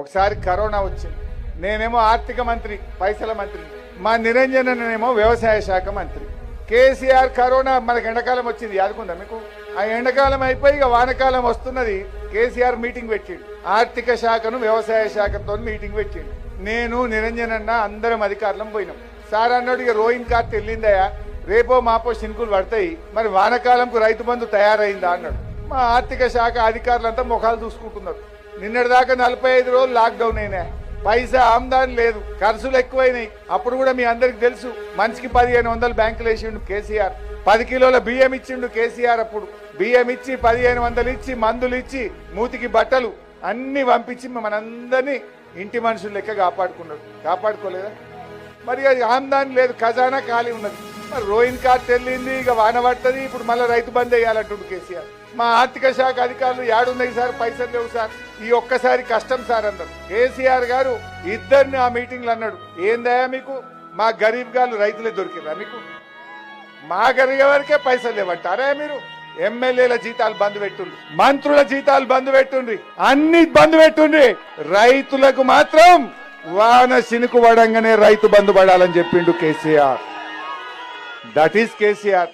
ఒకసారి కరోనా వచ్చింది నేనేమో ఆర్థిక మంత్రి పైసల మంత్రి మా నిరంజనేమో వ్యవసాయ శాఖ మంత్రి. కేసీఆర్ కరోనా మనకి ఎండాకాలం వచ్చింది యాదుకుందా మీకు? ఆ ఎండాకాలం అయిపోయి ఇక వానకాలం వస్తున్నది కేసీఆర్ మీటింగ్ పెట్టిండు. ఆర్థిక శాఖను వ్యవసాయ శాఖతో మీటింగ్ పెట్టిండు. నేను నిరంజన్ అన్న అందరం అధికారులం పోయినాం. సార్ అన్నాడు ఇక రోయింగ్ కార్త్ వెళ్ళిందయా రేపో మాపో శినుకులు పడతాయి. మరి వానకాలంకు రైతు బంధు తయారైందా? అన్నాడు. మా ఆర్థిక శాఖ అధికారులంతా ముఖాలు చూసుకుంటున్నారు. నిన్నటిదాకా నలభై ఐదు రోజులు లాక్డౌన్ అయినా. పైసా ఆమ్దాని లేదు. ఖర్చులు ఎక్కువైనాయి. అప్పుడు కూడా మీ అందరికి తెలుసు. మనిషికి పదిహేను వందలు బ్యాంకులు వేసిండు కేసీఆర్. పది కిలోల బియ్యం ఇచ్చిండు కేసీఆర్ అప్పుడు. బియ్యం ఇచ్చి పదిహేను వందలు ఇచ్చి మందులు ఇచ్చి మూతికి బట్టలు అన్ని పంపించి మనందరినీ ఇంటి మనుషులు లెక్క కాపాడుకున్నాడు. కాపాడుకోలేదా? మరి అది ఆమ్దాని లేదు. ఖజానా ఖాళీ ఉన్నది. మరి రోయిన్ కార్డ్ వెళ్ళింది ఇక వాన పడుతుంది ఇప్పుడు మళ్ళీ రైతు బంద్ వేయాలంటుండు కేసీఆర్. మా ఆర్థిక శాఖ అధికారులు ఏడున్నాయి సార్ పైసలు లేవు సార్ ఈ ఒక్కసారి కష్టం సార్ అన్నారు. కేసీఆర్ గారు ఇద్దరిని ఆ మీటింగ్లు అన్నాడు. ఏందయ్యా మీకు? మా గరీబ్ గారు రైతులే దొరికిరా మీకు? మా గరీబ్ వరకే పైసలు లేవంటారా మీరు? ఎమ్మెల్యేల జీతాలు బంద్ పెట్టుండ్రి మంత్రుల జీతాలు బంద్ పెట్టుండ్రి అన్ని బంద్ పెట్టుండ్రి. రైతులకు మాత్రం వాన సినుకు పడంగానే రైతు బంధు పడాలని చెప్పిండు కేసీఆర్. That is KCR.